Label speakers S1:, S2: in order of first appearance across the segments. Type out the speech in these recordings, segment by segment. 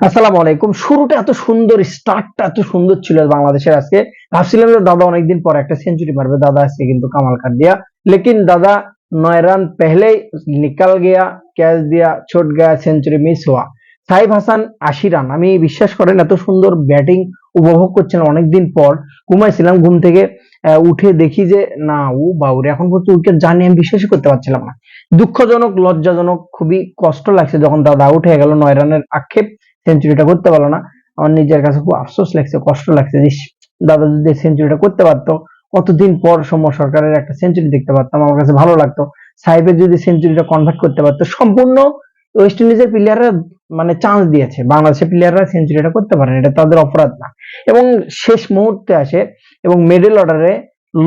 S1: আসসালামু আলাইকুম। শুরুটা এত সুন্দর স্টার্টটা এত সুন্দর ছিল বাংলাদেশের আজকে। ভাবছিলাম যে দাদা অনেকদিন পর একটা সেঞ্চুরি পারবে দাদা আজকে কিন্তু কামাল কাট দিয়া লেকিন দাদা নয় রান পেহলেই নিকাল গিয়া, ক্যাচ দিয়া, ছোট গিয়া সেঞ্চুরি মিস হওয়া। সাইফ হাসান আশি রান। আমি বিশ্বাস করেন, এত সুন্দর ব্যাটিং উপভোগ করছেন অনেকদিন পর। ঘুমাইছিলাম ঘুম থেকে উঠে দেখি যে, না, ও বাউরে এখন পর্যন্ত উইকেট জানি আমি বিশ্বাসই করতে পারছিলাম না। দুঃখজনক, লজ্জাজনক, খুবই কষ্ট লাগছে যখন দাদা উঠে গেল নয় রানের আক্ষেপ। সেঞ্চুরিটা করতে পারল না। আমার নিজের কাছে খুব আফসোস লাগছে, কষ্ট লাগছে যে দাদা যদি সেঞ্চুরিটা করতে পারতো, কতদিন পর সৌম্য সরকারের একটা সেঞ্চুরি দেখতে পারতাম, আমার কাছে ভালো লাগতো। সাহেবের যদি সেঞ্চুরিটা কনভার্ট করতে পারতো, সম্পূর্ণ ওয়েস্ট ইন্ডিজের প্লেয়াররা মানে চান্স দিয়েছে। বাংলাদেশের প্লেয়াররা সেঞ্চুরিটা করতে পারেন, এটা তাদের অপরাধ না। এবং শেষ মুহূর্তে আসে, এবং মিডল অর্ডারে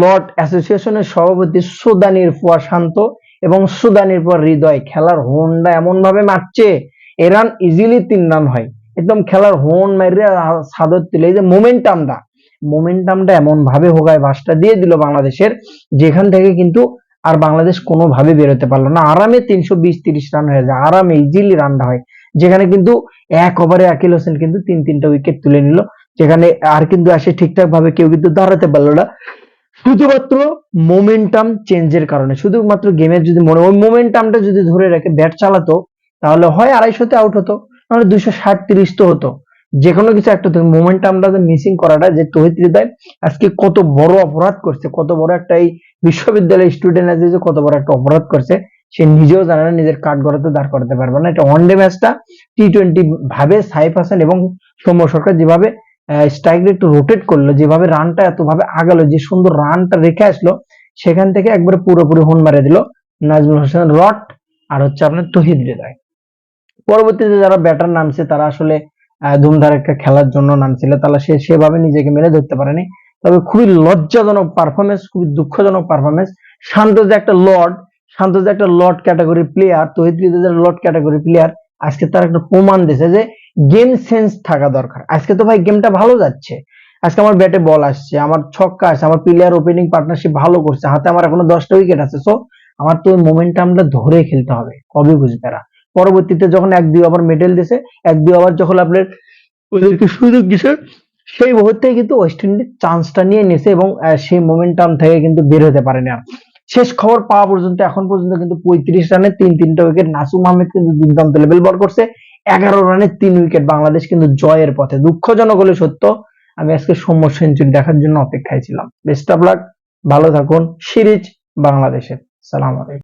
S1: লর্ড অ্যাসোসিয়েশনের সভাপতি সুদানির ফুয়া শান্ত এবং সুদানির পর হৃদয় খেলার হোন্ডা এমন ভাবে মারছে রান ইজিলি তিন রান হয়। একদম খেলার হোন মাইরে সাদর তুলে যে মোমেন্টামটা মোমেন্টামটা এমন ভাবে হোগায় বাসটা দিয়ে দিল বাংলাদেশের, যেখান থেকে কিন্তু আর বাংলাদেশ কোনোভাবে বেরোতে পারল না। আরামে তিনশো বিশ তিরিশ রান হয়ে যায়। আরামে ইজিলি রানটা হয়। যেখানে কিন্তু এক ওভারে আকিল হোসেন কিন্তু তিন, তিনটা উইকেট তুলে নিল। যেখানে আর কিন্তু আসে ঠিকঠাক ভাবে কেউ কিন্তু দাঁড়াতে পারল না। শুধুমাত্র মোমেন্টাম চেঞ্জের কারণে। শুধুমাত্র গেমের যদি মনে ওই মোমেন্টামটা যদি ধরে রাখে ব্যাট চালাতো তাহলে হয় আড়াইশোতে আউট হতো, নাহলে দুইশো ষাট তিরিশ তো হতো। যে কোনো কিছু একটা মোমেন্টামটা মিসিং করাটা যে তহিদ হৃদয় আজকে কত বড় অপরাধ করছে, কত বড় একটা এই বিশ্ববিদ্যালয়ের স্টুডেন্ট আছে যে কত বড় একটা অপরাধ করছে, সে নিজেও জানে না, নিজের কাঠ গড়াতে দাঁড় করাতে পারবে না। এটা ওয়ান ডে ম্যাচটা টি টোয়েন্টি ভাবে সাইফ হাসান এবং সৌম্য সরকার যেভাবে স্ট্রাইক একটু রোটেট করল, যেভাবে রানটা এত ভাবে আগালো, যে সুন্দর রানটা রেখে আসলো, সেখান থেকে একবারে পুরোপুরি হোন মারে দিল নাজমুল হোসেন রট আর হচ্ছে আপনার তহিদ হৃদয়। পরবর্তীতে যারা ব্যাটার নামছে, তারা আসলে ধুমধার একটা খেলার জন্য নামছিল। তারা সে, সেভাবে নিজেকে মেলে ধরতে পারেনি। তবে খুবই লজ্জাজনক পারফরমেন্স খুবই দুঃখজনক পারফরমেন্স শান্ত যে একটা লর্ড, শান্ত যে একটা lord category player Towhid Hridoy lord category player আজকে তার একটা প্রমাণ দিয়েছে যে গেম সেন্স থাকা দরকার। আজকে তো ভাই গেমটা ভালো যাচ্ছে। আজকে আমার ব্যাটে বল আসছে, আমার ছক্কা আসছে, আমার প্লেয়ার ওপেনিং পার্টনারশিপ ভালো করছে, হাতে আমার এখনও দশটা উইকেট আছে। সো আমার তো মোমেন্টামটা ধরে খেলতে হবে, কবে বুঝবে এরা? পরবর্তীতে যখন এক দুই ওভার মেডেল দিছে, এক দুই ওভার যখন আপনার ওদেরকে সুযোগ দিছে, সেই মুহূর্তে কিন্তু ওয়েস্ট ইন্ডিজ চান্সটা নিয়ে নিয়েছে এবং সেই মোমেন্টাম থেকে কিন্তু বের হতে পারেনি আর। শেষ খবর পাওয়া পর্যন্ত, এখন পর্যন্ত কিন্তু পঁয়ত্রিশ রানে তিন, তিনটা উইকেট নাসুম আহমেদ কিন্তু দুর্দান্ত লেভেল বল করছে। এগারো রানে তিন উইকেট বাংলাদেশ কিন্তু জয়ের পথে। দুঃখজনক হলে সত্য, আমি আজকে সৌম্য সেঞ্চুরি দেখার জন্য অপেক্ষায় ছিলাম। বেস্ট অফ লাক ভালো থাকুন। সিরিজ বাংলাদেশের। সালাম আলাইকুম।